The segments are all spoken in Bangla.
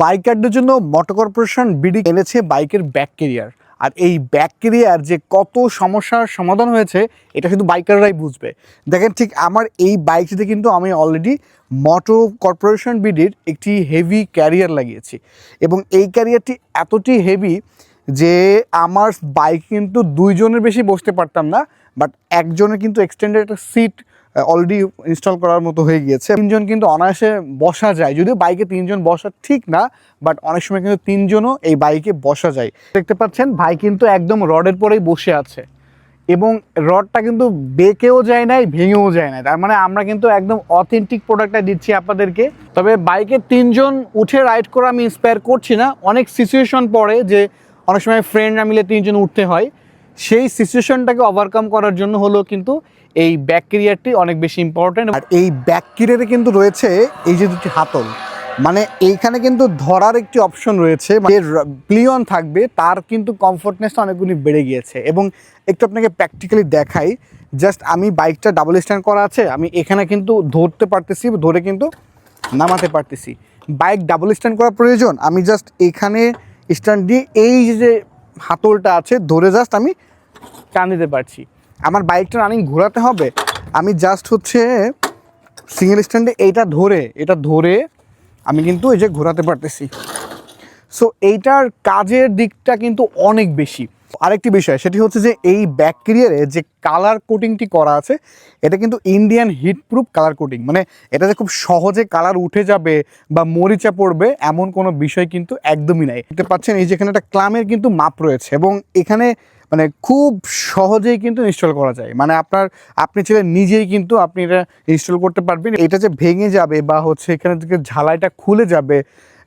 বাইকারদের জন্য মোটর কর্পোরেশন বিডি এনেছে বাইকের ব্যাক কেরিয়ার আর এই ব্যাক কেরিয়ার যে কত সমস্যার সমাধান হয়েছে, এটা শুধু বাইকাররাই বুঝবে। দেখেন ঠিক আমার এই বাইকটিতে কিন্তু আমি অলরেডি মোটো কর্পোরেশন বিডির একটি হেভি ক্যারিয়ার লাগিয়েছি। এবং এই ক্যারিয়ারটি এতটি হেভি যে আমার বাইক কিন্তু দুইজনের বেশি বসতে পারতাম না বাট একজনের কিন্তু এক্সটেন্ডেড একটা সিট অলরেডি ইনস্টল করার মতো হয়ে গিয়েছে। তিনজন কিন্তু অনায়াসে বসা যায়। যদিও বাইকে তিনজন বসা ঠিক না বাট অনেক সময় কিন্তু তিনজনও এই বাইকে বসা যায়। দেখতে পাচ্ছেন, ভাই কিন্তু একদম রডের পরেই বসে আছে। এবং রডটা কিন্তু বেঁকেও যায় নাই, ভেঙেও যায় না তার মানে আমরা কিন্তু একদম অথেন্টিক প্রোডাক্টটা দিচ্ছি আপনাদেরকে। তবে বাইকে তিনজন উঠে রাইড করা আমি ইন্সপায়ার করছি না। অনেক সিচুয়েশন পড়ে যে অনেক সময় ফ্রেন্ডরা মিলে তিনজন উঠতে হয়। সেই সিচুয়েশনটাকে ওভারকাম করার জন্য হলো কিন্তু এই ব্যাক কেরিয়ারটি অনেক বেশি ইম্পর্টেন্ট আর এই ব্যাককিরিয়ারে কিন্তু রয়েছে এই যে দুটি হাতল মানে এইখানে কিন্তু ধরার একটি অপশন রয়েছে যে প্লিয়ন থাকবে, তার কিন্তু কমফোর্টনেসটা অনেকগুলি বেড়ে গিয়েছে। এবং একটু আপনাকে প্র্যাকটিক্যালি দেখাই জাস্ট আমি বাইকটা ডাবল স্ট্যান্ড করা আছে, আমি এখানে কিন্তু ধরতে পারতেছি, ধরে কিন্তু নামাতে পারতেছি। বাইক ডাবল স্ট্যান্ড করা প্রয়োজন, আমি জাস্ট এখানে স্ট্যান্ড দিয়ে এই যে হাতলটা আছে, ধরে জাস্ট আমি টান দিতে পারছি। আমার বাইকটা রানিং ঘোরাতে হবে। আমি জাস্ট হচ্ছে সিঙ্গেল স্ট্যান্ডে এইটা ধরে, এটা ধরে আমি কিন্তু এই যে ঘোরাতে পারতেছি। সো এইটার কাজের দিকটা কিন্তু অনেক বেশি। আরেকটি বিষয়, সেটি হচ্ছে যে এই ব্যাক ক্যারিয়ারে যে কালার কোটিংটি করা আছে, এটা কিন্তু Indian heat proof colour coating মানে এটা যে খুব সহজে কালার উঠে যাবে বা মরিচা পড়বে এমন কোনো বিষয় কিন্তু একদমই নাই। দেখতে পাচ্ছেন, এই যেখানে একটা ক্লামের কিন্তু মাপ রয়েছে এবং এখানে মানে খুব সহজেই কিন্তু ইনস্টল করা যায়। মানে আপনার, আপনি ছেলে নিজেই কিন্তু আপনি এটা ইনস্টল করতে পারবেন। এটা যে ভেঙে যাবে বা হচ্ছে এখানে থেকে ঝালাইটা খুলে যাবে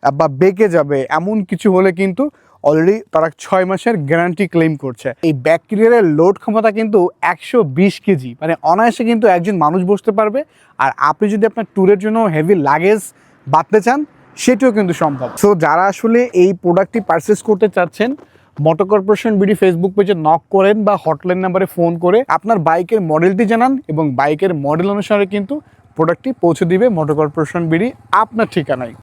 বা বেঁকে যাবে, এমন কিছু হলে কিন্তু অলরেডি তারা ছয় মাসের গ্যারান্টি ক্লেম করছে। এই ব্যাকটেরিয়ার লোড ক্ষমতা কিন্তু একশো বিশ কেজি। মানে অনায়াসে কিন্তু একজন মানুষ বসতে পারবে। আর আপনি যদি আপনার ট্যুরের জন্য হেভি লাগেজ বাঁধতে চান, সেটিও কিন্তু সম্ভব। সো যারা আসলে এই প্রোডাক্টটি পারচেস করতে চাচ্ছেন মোটর কর্পোরেশন বিডি ফেসবুক পেজে নক করেন বা হটলাইন নাম্বারে ফোন করে আপনার বাইকের মডেলটি জানান এবং বাইকের মডেল অনুসারে কিন্তু প্রোডাক্টটি পৌঁছে দিবে মোটর কর্পোরেশন বিডি আপনার ঠিকানায়।